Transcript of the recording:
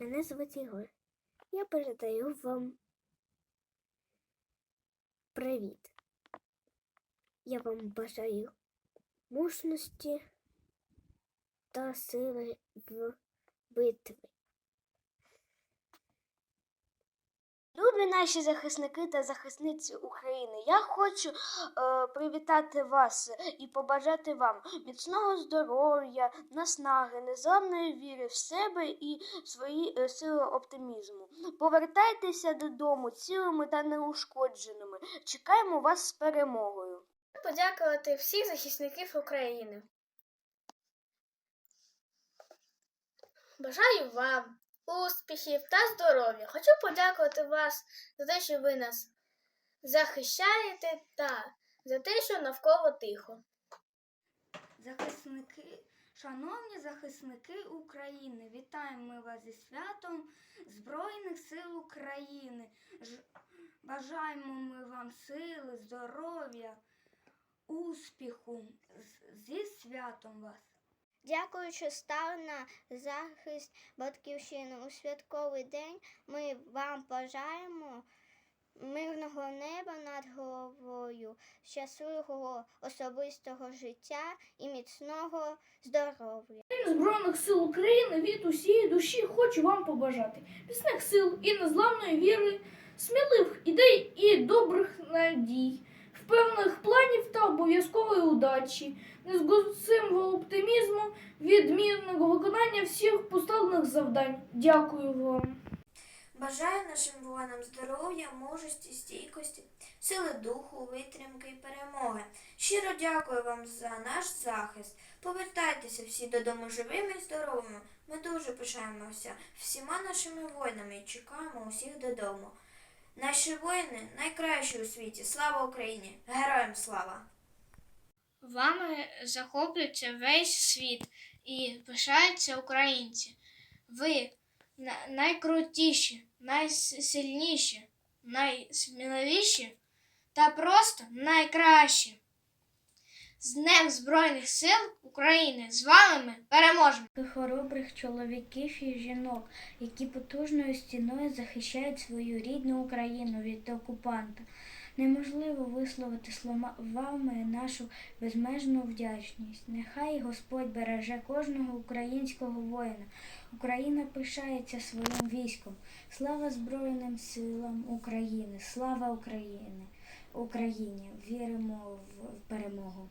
Мене звуть Ігор. Я передаю вам привіт. Я вам бажаю мужності та сили в битві. Любі наші захисники та захисниці України, я хочу е, привітати вас і побажати вам міцного здоров'я, наснаги, незламної віри в себе і свої е, сили оптимізму. Повертайтеся додому цілими та неушкодженими. Чекаємо вас з перемогою. подякувати всіх захисників України. Бажаю вам успіхів та здоров'я. Хочу подякувати вас за те, що ви нас захищаєте та за те, що навколо тихо. Захисники, шановні захисники України, вітаємо вас зі святом Збройних сил України. Ж- Бажаємо ми вам сили, здоров'я, успіху. Зі святом вас! Дякую, що стали на захист батьківщини у святковий день. Ми вам бажаємо мирного неба над головою, щасливого особистого життя і міцного здоров'я. Збройних сил України від усієї душі хочу вам побажати міцних сил і незламної віри, сміливих ідей і добрих надій, впевнених планів та обов'язкової удачі, незгасимого оптимізму, відмінного виконання всіх поставлених завдань. Дякую вам. Бажаю нашим воїнам здоров'я, мужості, стійкості, сили духу, витримки і перемоги. Щиро дякую вам за наш захист. Повертайтеся всі додому живими і здоровими. Ми дуже пишаємося всіма нашими воїнами і чекаємо усіх додому. Наші воїни найкращі у світі. Слава Україні! Героям слава! Вами захоплюється весь світ і пишаються українці. Ви найкрутіші, найсильніші, найсміливіші та просто найкращі. З Днем Збройних сил України з вами ми переможемо! Хоробрих чоловіків і жінок, які потужною стіною захищають свою рідну Україну від окупанта. Неможливо висловити словами нашу безмежну вдячність. Нехай Господь береже кожного українського воїна. Україна пишається своїм військом. Слава Збройним силам України! Слава Україні! Україні! Віримо в перемогу!